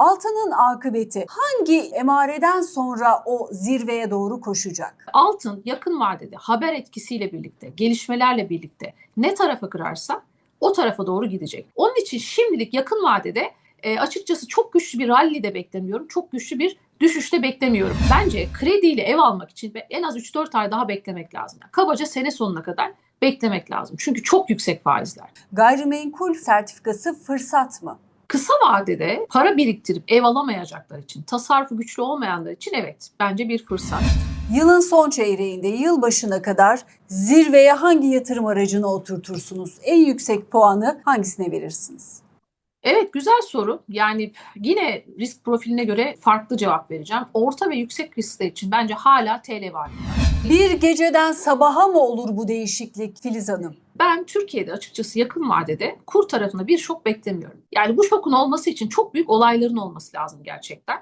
altının akıbeti hangi emareden sonra o zirveye doğru koşacak? Altın yakın vadede haber etkisiyle birlikte, gelişmelerle birlikte ne tarafa kırarsa o tarafa doğru gidecek. Onun için şimdilik yakın vadede e, açıkçası çok güçlü bir rally de beklemiyorum. Çok güçlü bir düşüşte beklemiyorum. Bence krediyle ev almak için en az 3-4 ay daha beklemek lazım. Yani kabaca sene sonuna kadar beklemek lazım. Çünkü çok yüksek faizler. Gayrimenkul sertifikası fırsat mı? Kısa vadede para biriktirip ev alamayacaklar için, tasarrufu güçlü olmayanlar için evet bence bir fırsat. Yılın son çeyreğinde yıl başına kadar zirveye hangi yatırım aracını oturtursunuz? En yüksek puanı hangisine verirsiniz? Evet güzel soru. Yani yine risk profiline göre farklı cevap vereceğim. Orta ve yüksek riskler için bence hala TL var. Bir geceden sabaha mı olur bu değişiklik Filiz Hanım? Ben Türkiye'de açıkçası yakın vadede kur tarafında bir şok beklemiyorum. Yani bu şokun olması için çok büyük olayların olması lazım gerçekten.